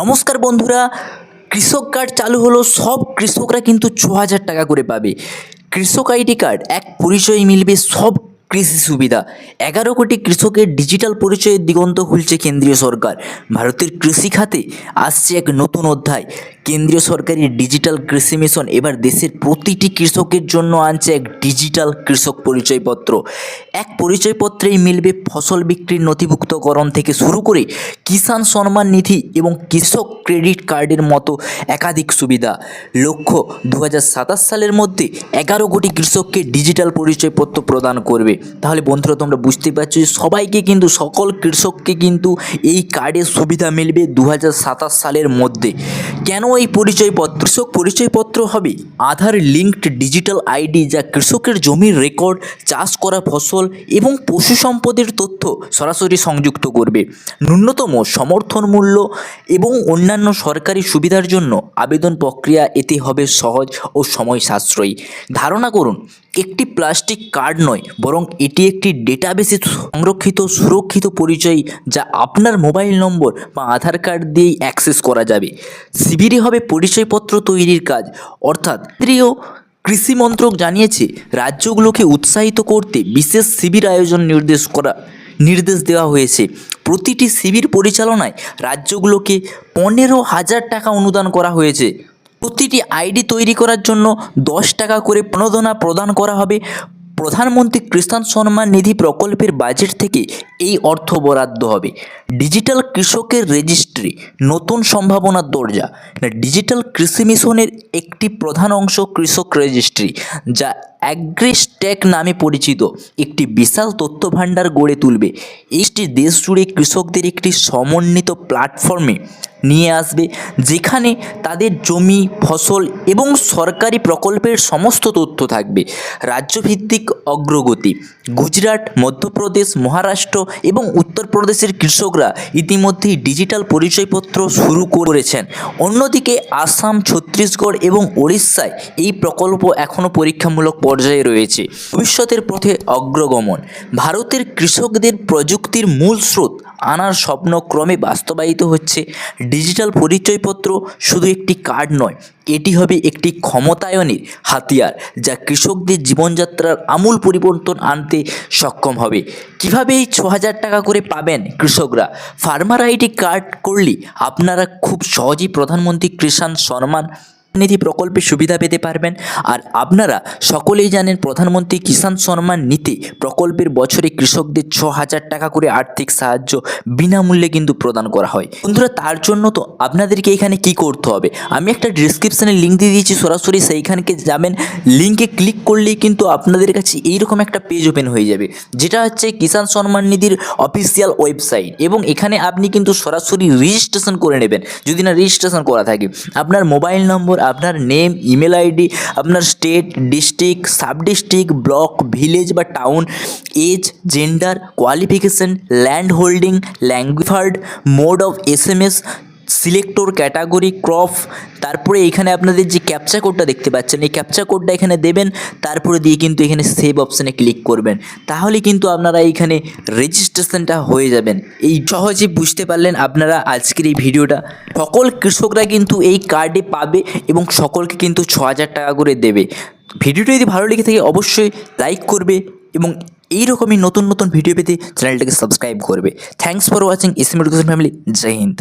নমস্কার বন্ধুরা, কৃষক কার্ড চালু হলো, সব কৃষকরা কিন্তু ছ হাজার টাকা করে পাবে। কৃষক আইডি কার্ড, এক পরিচয় মিলবে, সব কৃষি সুবিধা। এগারো কোটি কৃষকের ডিজিটাল পরিচয়ের দিগন্ত খুলছে কেন্দ্রীয় সরকার। ভারতের কৃষি খাতে আসছে এক নতুন অধ্যায়। কেন্দ্রীয় সরকারের ডিজিটাল কৃষি মিশন এবার দেশের প্রতিটি কৃষকের জন্য আনছে এক ডিজিটাল কৃষক পরিচয়পত্র। এক পরিচয়পত্রেই মিলবে ফসল বিক্রির নথিভুক্তকরণ থেকে শুরু করে কিষাণ সম্মান নিধি এবং কৃষক ক্রেডিট কার্ডের মতো একাধিক সুবিধা। লক্ষ্য দু হাজার সাতাশ সালের মধ্যে এগারো কোটি কৃষককে ডিজিটাল পরিচয়পত্র প্রদান করবে। তাহলে বন্ধুরা, তোমরা বুঝতে পারছ যে সবাইকে কিন্তু, সকল কৃষককে কিন্তু এই কার্ডের সুবিধা মিলবে দু হাজার সাতাশ সালের মধ্যে। কেন এই পরিচয়পত্র? কৃষক পরিচয়পত্র হবে আধার লিঙ্কড ডিজিটাল আইডি যা কৃষকের জমির রেকর্ড, চাষ করা ফসল এবং পশু সম্পদের তথ্য সরাসরি সংযুক্ত করবে। ন্যূনতম সমর্থন মূল্য এবং অন্যান্য সরকারি সুবিধার জন্য আবেদন প্রক্রিয়া এতে হবে সহজ ও সময় সাশ্রয়ী। ধারণা করুন একটি প্লাস্টিক কার্ড নয়, বরং এটি একটি ডেটাবেসে সংরক্ষিত, সুরক্ষিত পরিচয় যা আপনার মোবাইল নম্বর বা আধার কার্ড দিয়েই অ্যাক্সেস করা যাবে। শিবিরে হবে পরিচয়পত্র তৈরির কাজ। অর্থাৎ কেন্দ্রীয় কৃষি মন্ত্রক জানিয়েছে, রাজ্যগুলোকে উৎসাহিত করতে বিশেষ শিবির আয়োজন নির্দেশ করা, নির্দেশ দেওয়া হয়েছে। প্রতিটি শিবির পরিচালনায় রাজ্যগুলোকে পনেরো হাজার টাকা অনুদান করা হয়েছে। প্রতিটি আইডি তৈরি করার জন্য দশ টাকা করে প্রণোদনা প্রদান করা হবে। প্রধানমন্ত্রী কৃষাণ সম্মান নিধি প্রকল্পের বাজেট থেকে এই অর্থ বরাদ্দ হবে। ডিজিটাল কৃষকের রেজিস্ট্রি, নতুন সম্ভাবনার দরজা। ডিজিটাল কৃষি মিশনের একটি প্রধান অংশ কৃষক রেজিস্ট্রি, যা অ্যাগ্রিস্ট্যাক নামে পরিচিত। একটি বিশাল তথ্য ভাণ্ডার গড়ে তুলবে। এইটি দেশ জুড়ে কৃষকদের একটি সমন্বিত প্ল্যাটফর্মে নিয়ে আসবে, যেখানে তাদের জমি, ফসল এবং সরকারি প্রকল্পের সমস্ত তথ্য থাকবে। রাজ্যভিত্তিক অগ্রগতি, গুজরাট, মধ্যপ্রদেশ, মহারাষ্ট্র এবং উত্তরপ্রদেশের কৃষকরা ইতিমধ্যেই ডিজিটাল পরিচয়পত্র শুরু করেছেন। অন্যদিকে আসাম, ছত্তিশগড় এবং ওড়িশায় এই প্রকল্প এখনও পরীক্ষামূলক পর্যায়ে রয়েছে। ভবিষ্যতের পথে অগ্রগমন। ভারতের কৃষকদের প্রযুক্তির মূল স্রোত আনার স্বপ্ন ক্রমে বাস্তবায়িত হচ্ছে। ডিজিটাল পরিচয়পত্র শুধু একটি কার্ড নয় এটি হবে একটি ক্ষমতায়নের হাতিয়ার যা কৃষকদের জীবনযাত্রার আমূল পরিবর্তন আনতে সক্ষম হবে। কীভাবে এই ছ হাজার টাকা করে পাবেন কৃষকরা? ফার্মার আইডি কার্ড করলে আপনারা খুব সহজেই প্রধানমন্ত্রী কৃষাণ সম্মান নিধি প্রকল্পের সুবিধা পেতে পারবেন। আর আপনারা সকলেই জানেন প্রধানমন্ত্রী কিষাণ সম্মান নিতে প্রকল্পের বছরে কৃষকদের ছ হাজার টাকা করে আর্থিক সাহায্য বিনামূল্যে কিন্তু প্রদান করা হয়। বন্ধুরা, তার জন্য তো আপনাদেরকে এখানে কি করতে হবে? আমি একটা ডিসক্রিপশানে লিঙ্ক দিয়ে দিয়েছি, সরাসরি সেইখানকে যাবেন। লিঙ্কে ক্লিক করলেই কিন্তু আপনাদের কাছে এইরকম একটা পেজ ওপেন হয়ে যাবে, যেটা হচ্ছে কিষাণ সম্মান নিধির অফিসিয়াল ওয়েবসাইট এবং এখানে আপনি কিন্তু সরাসরি রেজিস্ট্রেশন করে নেবেন, যদি না রেজিস্ট্রেশন করা থাকে। আপনার মোবাইল নম্বর আপনার নেম ইমেল আইডি আপনার state district sub district block village বা town age gender qualification land holding language mode of S M S selector category crop তারপরে এখানে আপনাদের যে ক্যাপচা কোডটা দেখতে পাচ্ছেন, এই ক্যাপচা কোডটা এখানে দেবেন, তারপরে দিয়ে কিন্তু এখানে সেভ অপশানে ক্লিক করবেন। তাহলে কিন্তু আপনারা এইখানে রেজিস্ট্রেশনটা হয়ে যাবেন। এই সহজে বুঝতে পারলেন আপনারা আজকের এই ভিডিওটা। সকল কৃষকরা কিন্তু এই কার্ডে পাবে এবং সকলকে কিন্তু ছ হাজার টাকা করে দেবে। ভিডিওটা যদি ভালো লেগে থাকে অবশ্যই লাইক করবে এবং এইরকমই নতুন নতুন ভিডিও পেতে চ্যানেলটাকে সাবস্ক্রাইব করবে। Thanks for watching S M education family Jai Hind